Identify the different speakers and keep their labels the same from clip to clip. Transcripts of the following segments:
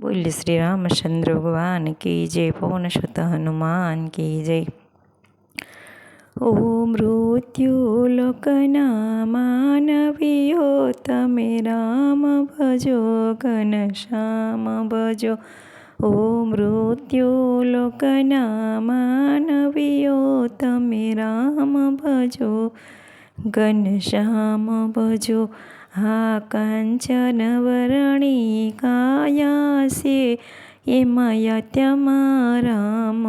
Speaker 1: બોલ શ્રી રામચંદ્ર ભગવાન કી જય? પવન સુત હનુમાન કી જય? ઓ મૃત્યુલોકના માનવીઓ, તમે રામ ભજો, ઘન શ્યામ ભજો. ઓ મૃત્યુલોકના માનવીઓ, તમે રામ ભજો, ઘન શ્યામ ભજો. હા કાંચન વરણી કાયા છે માયા તમારામ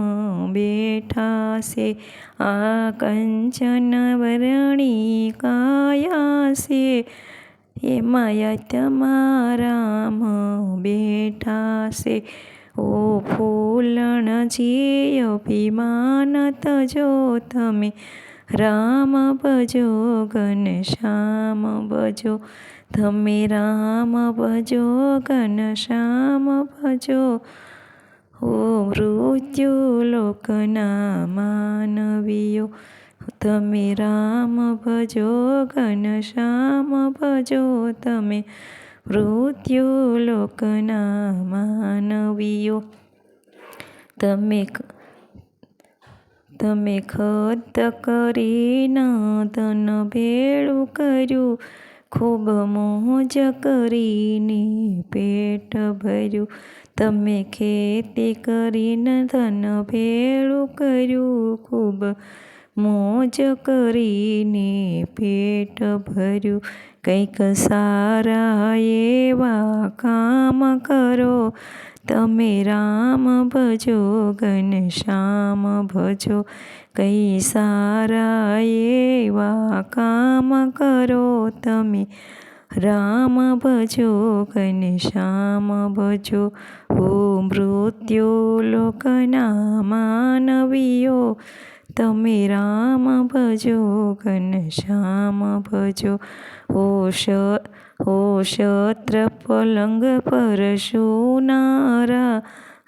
Speaker 1: બેઠા છે આ કંચન વરણી કાયા છે માયા તમારામ બેઠા છે ઓ ફૂલણજી અભિમાન તજો તમે રામ ભજો ઘન શ્યામ ભજો. તમે રામ ભજો ઘન શ્યામ ભજો. ઓ મૃત્યુ લોકના માનવીઓ. તમે રામ ભજો ઘન શ્યામ ભજો. તમે મૃત્યુ લોકના માનવીઓ. તમે તમે ખત કરીને ધન ભેળું કર્યું, ખૂબ મોજ કરીને પેટ ભર્યું. તમે ખેતી કરીને ધન ભેળું કર્યું, ખૂબ મોજ કરીને પેટ ભર્યું. કંઈક સારા એવા કામ કરો તમે રામ ભજો, ઘન શ્યામ ભજો, કઈ સારા એવા કામ કરો તમે. રામ ભજો, ઘન શ્યામ ભજો ઓ મૃત્યુ લોકના માનવીઓ તમે રામ ભજો, ઘન શ્યામ ભજો ઓ શ ઓ શત્ર પલંગ પર સોનારા,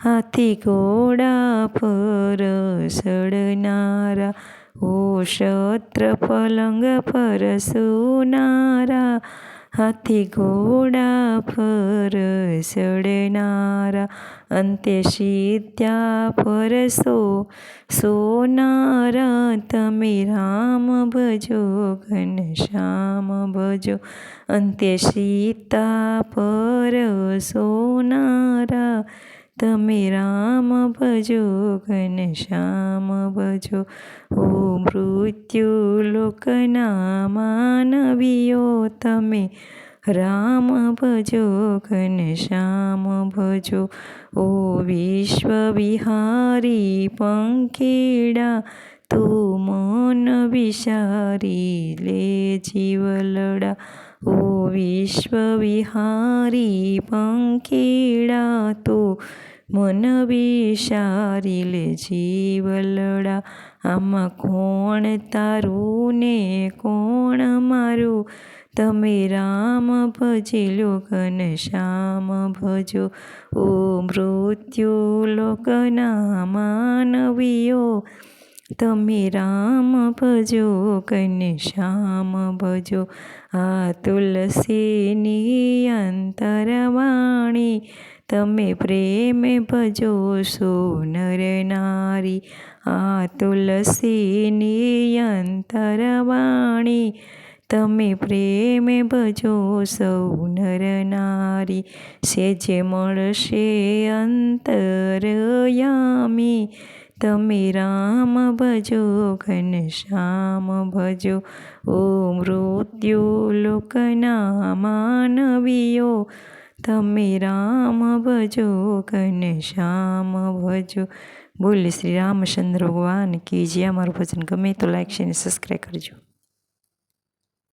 Speaker 1: હાથી ઘોડા પર સડનારા ઓ શત્ર પલંગ પર સોનારા હાથી ઘોડા પર ચડનારા, અંતે સીત્યા પર સો. સોનારા, તમે રામ ભજો, ઘન શ્યામ ભજો. અંતે સીતા પર સોનારા તમે રામ ભજો, ઘન શ્યામ ભજો. ઓ મૃત્યુ લોકના માનવીઓ, તમે રામ ભજો, ઘન શ્યામ ભજો. ઓ વિશ્વ વિહારી પંખીડા, તું મન વિચારી લે જીવલડા. ઓ વિશ્વ વિહારી પંખીડા તો મન વિચારી લે જીવલડા. આમાં કોણ તારું ને કોણ મારું? તમે રામ ભજી લોકન શ્યામ ભજો. ઓ મૃત્યુ લોકના માનવીઓ તમે રામ ભજો કને શ્યામ ભજો. આ તુલસીની અંતરવાણી, તમે પ્રેમ ભજો સો નર. નારી આ તુલસીની અંતરવાણી, તમે પ્રેમ ભજો સૌ નર. નારી સેજે મળશે અંતરયામી તમે રામ ભજો, ઘન શ્યામ ભજો. ઓ મૃત્યુ લોકના માનવીઓ, તમે રામ ભજો, ઘન શ્યામ ભજો. બોલ શ્રી રામચંદ્ર ભગવાન કે જે અમારું ભજન ગમે તો લાઈક છે અને સબસ્ક્રાઈબ કરજો.